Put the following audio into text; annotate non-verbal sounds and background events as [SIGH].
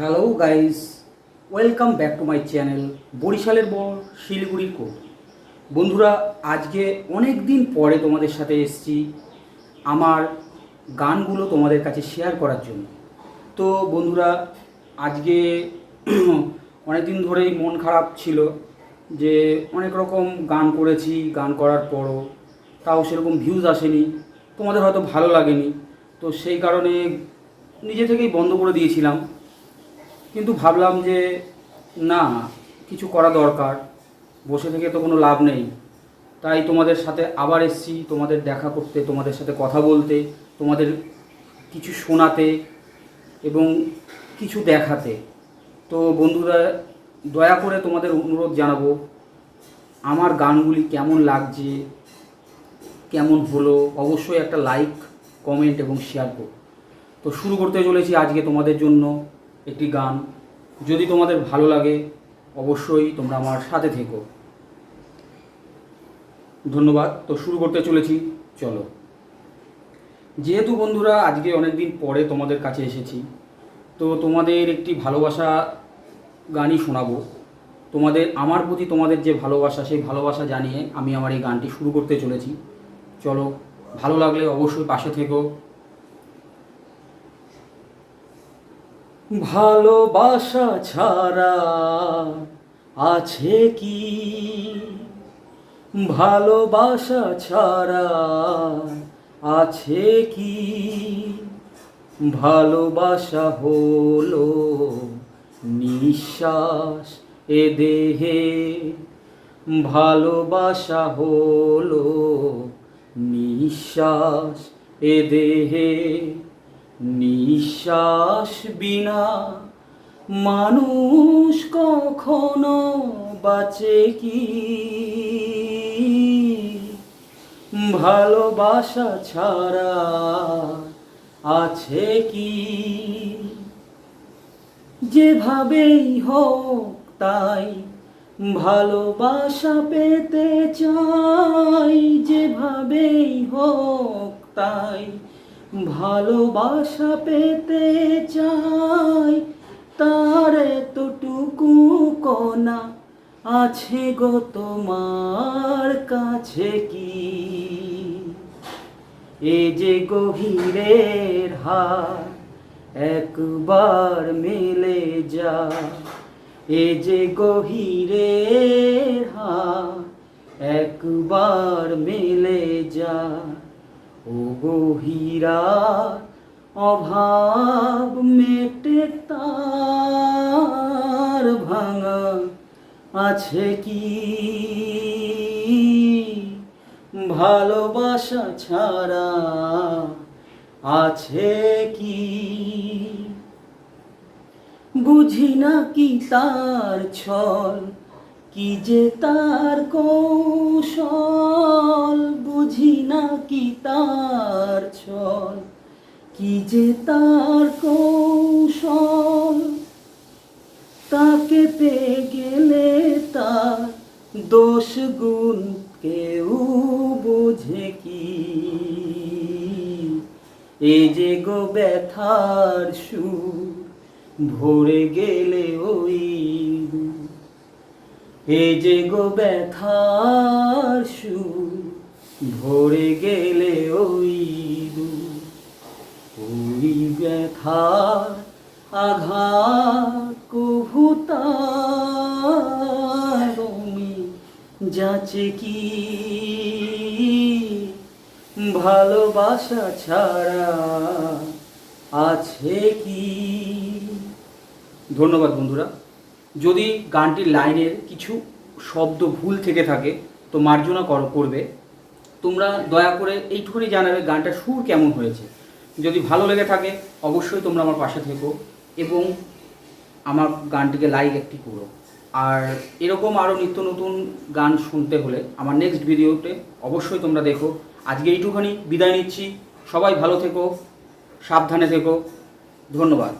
Hello guys welcome back to my channel বরিশালের বর শিলিগুড়ির কোট। বন্ধুরা, আজকে অনেক দিন পরে তোমাদের সাথে এসেছি আমার গানগুলো তোমাদের কাছে শেয়ার করার জন্য। তো বন্ধুরা, আজকে [CLEARS THROAT] অনেক দিন ধরেই মন খারাপ ছিল যে অনেক রকম গান করেছি, গান করার পরও তাও সেরকম ভিউজ আসেনি। তোমাদের হয়তো ভালো লাগেনি। তো সেই কারণে নিজে থেকেই বন্ধ করে দিয়েছিলাম। কিন্তু ভাবলাম যে, না, কিছু করা দরকার। বসে থেকে তো কোনো লাভ নেই। তাই তোমাদের সাথে আবার এসছি, তোমাদের দেখা করতে, তোমাদের সাথে কথা বলতে, তোমাদের কিছু শোনাতে এবং কিছু দেখাতে। তো বন্ধুরা, দয়া করে তোমাদের অনুরোধ জানাব, আমার গানগুলি কেমন লাগছে, কেমন হলো, অবশ্যই একটা লাইক, কমেন্ট এবং শেয়ার করো। তো শুরু করতে চলেছি আজকে তোমাদের জন্য। একটি গান। যদি তোমাদের ভালো লাগে, অবশ্যই তোমরা আমার সাথে থেকো। ধন্যবাদ। তো শুরু করতে চলেছি। চলো। যেহেতু বন্ধুরা, আজকে অনেক দিন পরে তোমাদের কাছে এসেছি, তো তোমাদের একটি ভালোবাসা গানই শোনাবো। তোমাদের, আমার প্রতি তোমাদের যে ভালোবাসা, সেই ভালোবাসা জানিয়ে আমি আমার এই গানটি শুরু করতে চলেছি। চলো, ভালো লাগলে অবশ্যই পাশে থেকো। ভালোবাসা ছাড়া আছে কি? ভালোবাসা ছাড়া আছে কি? ভালোবাসা হলো নিঃশ্বাস এ দেহে। ভালোবাসা হলো নিঃশ্বাস এ দেহে। নিঃশ্বাস বিনা মানুষ কখনো বাঁচে কি? ভালোবাসা ছাড়া আছে কি? যেভাবেই হোক তাই ভালোবাসা পেতে চাই, যেভাবেই হোক তাই ভালোবাসা পেতে চাই, তার এতটুকু কণা আছে গো তোমার কাছে কি? এ যে গভীরের হার একবার মেলে যা, এ যে গভীরের হার একবার মেলে যা। ও অভাব মেটে তার ভাঙা আছে কি? ভালোবাসা ছাড়া আছে কি? বুঝি না কি তার ছল? কি যে তার কৌশল, বুঝি না কি তার ছল কি যে তার কৌশল, তাকে পে গেলে তার দোষ গুণ কেউ বোঝে কি এ যে গো ব্যথার সুর, ভরে গেলে ওই। এ যে গো ব্যথার সুর, ভরে গেলে ওই দূর। ওই ব্যথার আঘাত কভুতারমি যাচ্ছে কি? ভালোবাসা ছাড়া আছে কি? ধন্যবাদ বন্ধুরা। যদি গানটির লাইনের কিছু শব্দ ভুল থেকে থাকে, তো মার্জনা কর, করবে। তোমরা দয়া করে এইটুকুনি জানাবে গানটার সুর কেমন হয়েছে। যদি ভালো লেগে থাকে, অবশ্যই তোমরা আমার পাশে থেকো এবং আমার গানটিকে লাইক একটি করো। আর এরকম আরও নিত্য নতুন গান শুনতে হলে আমার নেক্সট ভিডিওতে অবশ্যই তোমরা দেখো। আজকে এইটুখানি বিদায় নিচ্ছি। সবাই ভালো থেকো, সাবধানে থেকো। ধন্যবাদ।